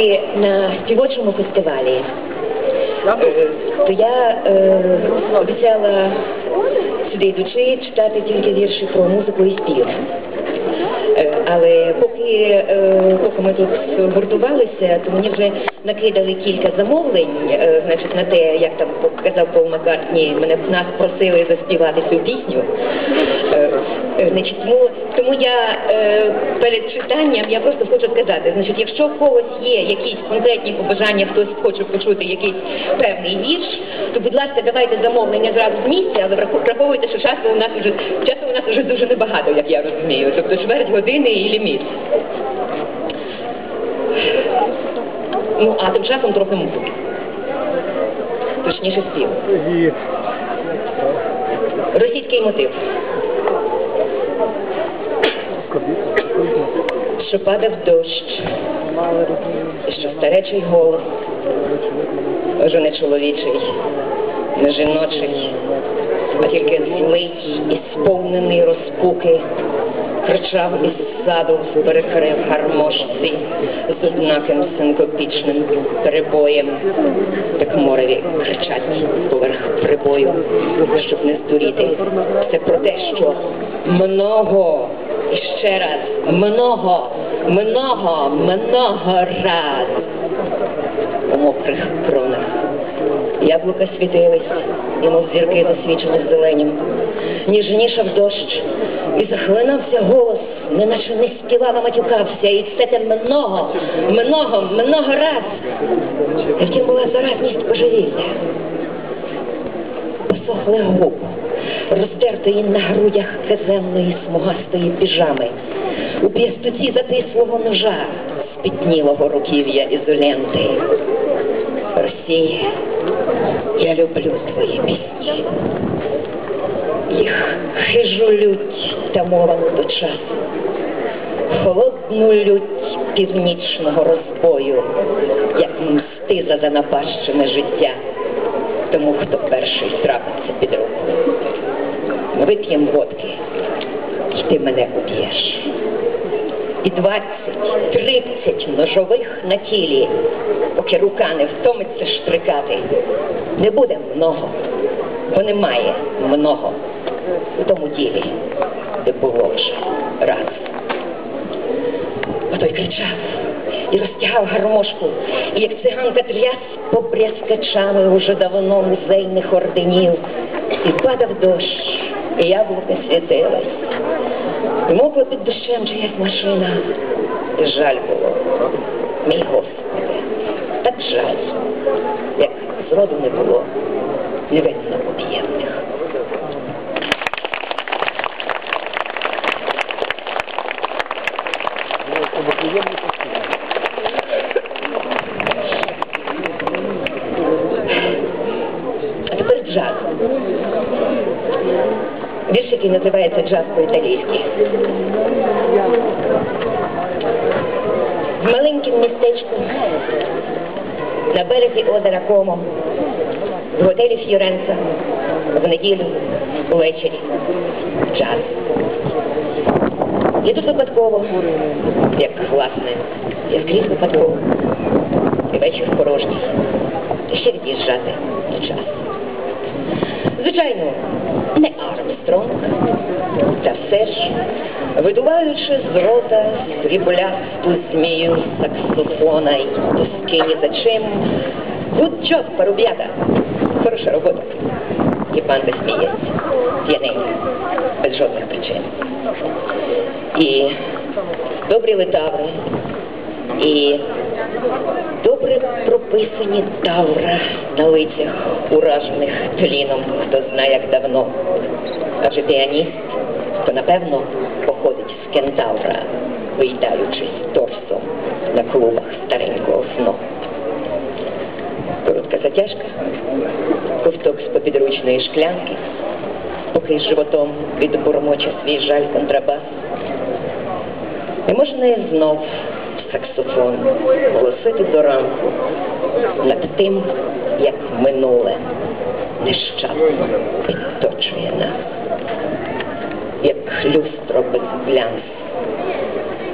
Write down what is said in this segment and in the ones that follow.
І на співочому фестивалі, е, то я е, обіцяла сюди йдучи читати тільки вірші про музику і спів. Е, Але поки, е, поки ми тут гуртувалися, то мені вже накидали кілька замовлень, е, значить, на те, як там казав Пол Маккартні, мене нас просили заспівати цю пісню. Е, Значить, тому, тому я е, перед читанням я просто хочу сказати, значить, якщо в когось є якісь конкретні побажання, хтось хоче почути якийсь певний вірш, то будь ласка, давайте замовлення зразу з місця, але враховуйте, що часу у нас уже часу у нас уже дуже небагато, як я розумію. Тобто чверть години і ліміт. Ну, а тим часом трохи музики. Точніше спів. Російський мотив. Що падав дощ, що старечий голос, вже не чоловічий, не жіночий, а тільки злий і сповнений розпуки, кричав із саду, перекрив гармошці з однаким синкопічним перебоєм, так мореві кричать поверх прибою, щоб не здуріти. Це про те, що много і ще раз, много, много, много раз у мокрих кронах. Яблука світились, немов зірки засвічені зеленім. Ніжнішав дощ, і захлинався голос, неначе не співав, а матюкався, і все те много, много, много раз. І втім була заразність божевілля. Посохли губ, роздертої на грудях казенної смугастої піжами, у п'ястуці затислого ножа, спітнілого руків'я ізоленти. Росія, я люблю твої пісні. Їх хижу лють та тамовану до часу, холодну лють північного розбою, як мсти за занапащене життя, тому хто перший трапиться під руку. Вип'єм водки, і ти мене уб'єш. І двадцять, тридцять ножових на тілі, поки рука не втомиться штрикати. Не буде много, бо немає много у тому ділі, де було вже раз. А той кричав і розтягав гармошку, і як циганка тряс по брязкачами уже давно музейних орденів, і падав дощ, і яблука світилось. І мокла під дощем чиясь машина. І жаль було, мій Господи, так жаль, як зроду не було невинно об'єднаних. Було приємно послухати. А тепер джаз. Вірш, який називається джаз по-італійськи. В маленькому містечку на березі озера Комо, в готелі Ф'юренца, в неділю увечері джаз. І тут випадково, як власне, я скрізь випадково. І вечір порожній. І ще від'їжджати до часу. Звичайно, не Армстронг, та все ж, видуваючи з рота сріблясту змію саксофона й тоскині за чим, Good job, паруб'ята, хороша робота. І банда сміється, п'яненько, без жодних причин. І добрі литаври, і добре прописані тавра на лицях, уражених тліном, хто знає як давно. Адже піаніст, то напевно походить з кентавра, виїдаючись торсом на клубах старенького сну. Коротка затяжка, ковток з попідручної шклянки, поки з животом відбормоче свій жаль контрабас. І можна знов саксофон голосити до ранку над тим, як минуле нещасно підточує нас, як люстро без глянц,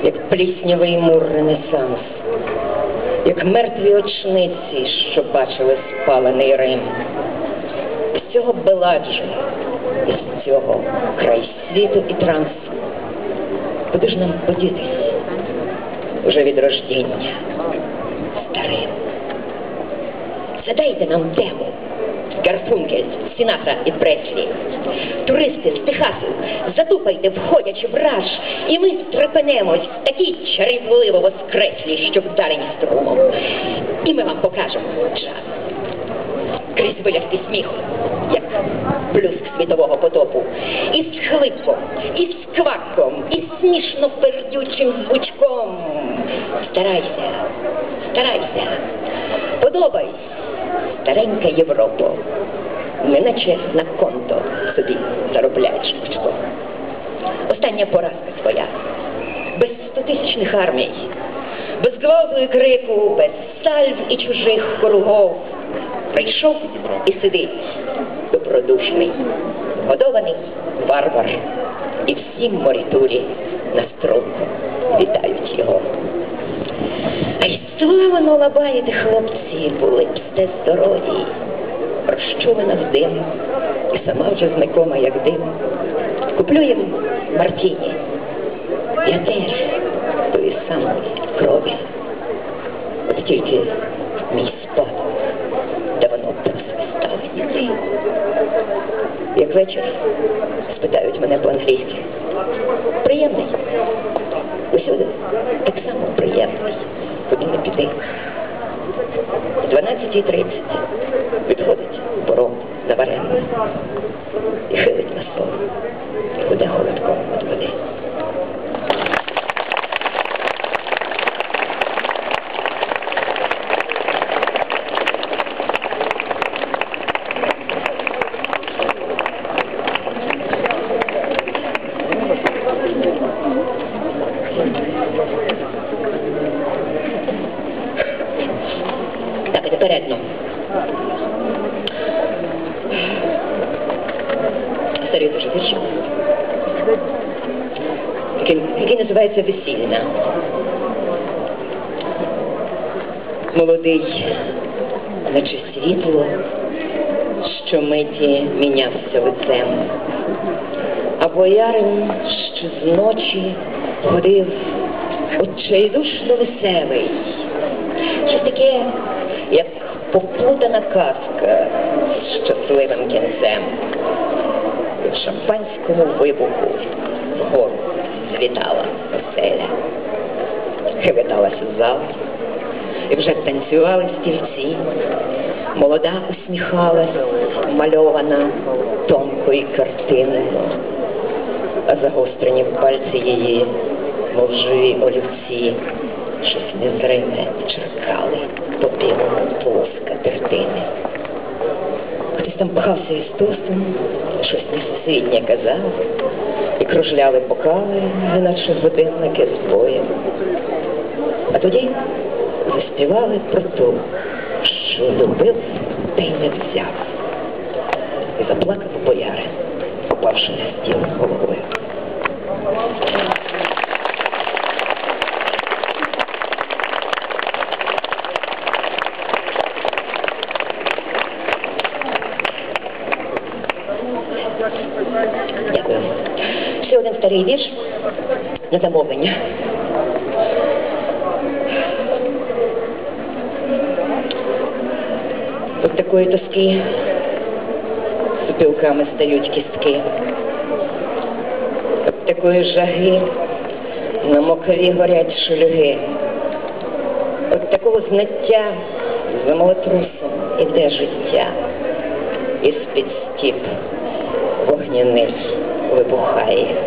як пліснявий мур ренесанс, як мертві очниці, що бачили спалений Рим. З цього беладжу, із цього край світу і трансу. Куди ж нам подітись уже від рождіння старим? Задайте нам тему. Гарфункель, Сінатра і Преслі. Туристи з Техасу, затупайте, входячи в раж, і ми стрепенемось, такі чарівливо воскреслі, що вдарені струмом. І ми вам покажемо час. Крізь вилясти сміху, як світового потопу, і з хлипом, і з кваком, і смішно пердючим звучком. Старайся, старайся, подобайся старенька Європа, не наче на конто собі заробляєш очко. Остання поразка твоя, без стотисячних армій, без і крику, без сальв і чужих кругов. Прийшов і сидить добродушний, годований варвар, і всі морітурі на струнку вітають його. Ай, славно лабаєте, хлопці, були б сте здорові, розчулена в дим, і сама вже знакома, як дим. Куплю їм Мартіні. Я теж тої самої крові. От тільки мій спад давно просвистав ніде. Як вечір спитають мене по-англійськи. Приємний. Усюди так само приємний. Куди не піти. О 12.30 підходить бором заварений і на сон. І куди голодком від води. Так, а тепер одно. Старий дуже вірш. Який, який називається Весільна. Молодий, наче світло, що миті мінявся лицем. А боярин, що зночі ходив очайдушно веселий. Щось таке, як поплутана казка з щасливим кінцем. Шампанському вибуху вгору звітала оселя. Хивиталася зал, і вже танцювали стільці. Молода усміхалась, мальована тонкою картиною, а загострені пальці її, мов живі олівці, щось незриме черкали по плоска тертини. Хтось там пхався із щось несусвітнє казав, і кружляли бокали, неначе годинники з боєм. А тоді заспівали про ту, що любив та й не взяв. І заплакав боярин, попавши на стіл головою. Дякую. Ще один старий вірш на замовлення. От такої тоски супілками стають кістки. От такої жаги на мокрі горять шульги. От такого знаття за молотрусом іде життя. І з-під стіп вогняний вибухає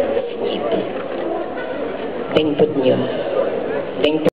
Anh Tuấn nhớ. Anh Tuấn